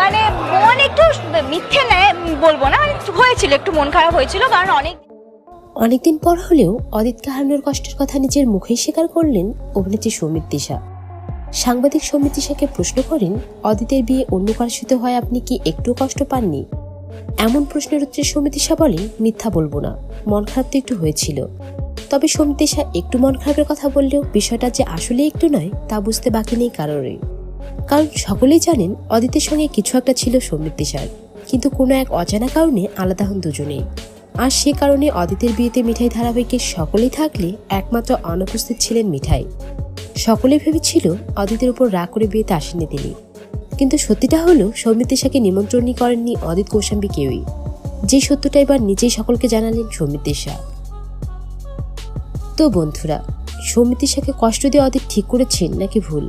মানে মন একটু মিথ্যে নেয়, বলব না মানে হয়েছিল, একটু মন খারাপ হয়েছিল, কারণ অনেক অনেকদিন পর হলেও অদিতকে হারানোর কষ্টের কথা নিজের মুখেই স্বীকার করলেন অভিনেত্রী সৌমিত দিশা। সাংবাদিক সৌমিত দিশাকে প্রশ্ন করেন, অদিতের বিয়ে অন্য কারোর হয় আপনি কি একটু কষ্ট পাননি? এমন প্রশ্নের উত্তরে সৌমিত দিশা বলেন, মিথ্যা বলব না, মন খারাপ তো একটু হয়েছিল। তবে সৌমিত দিশা একটু মন খারাপের কথা বললেও বিষয়টা যে আসলে একটু নয়, তা বুঝতে বাকি নেই কারোরই। কারণ সকলেই জানেন অদিতের সঙ্গে কিছু একটা ছিল সৌমিত দিশার কিন্তু কোনো এক অজানা কারণে আলাদা হন দুজনেই। আর সে কারণে অদিতের বিয়েতে মিঠাই ধারাবাহিকে সকলেই থাকলে একমাত্র অনুপস্থিত ছিলেন মিঠাই। সকলে ভেবেছিল অদিতের উপর রাগ করে বিয়েতে আসেননি তিনি। কিন্তু সত্যিটা হলো সৌমিত দিশাকে নিমন্ত্রণই করেননি অদিত কৌশাম্বী কেউই। যে সত্যটা এবার নিজেই সকলকে জানালেন সৌমিত দিশা তো বন্ধুরা সৌমিত দিশাকে কষ্ট দিয়ে অদিত ঠিক করেছেন নাকি ভুল?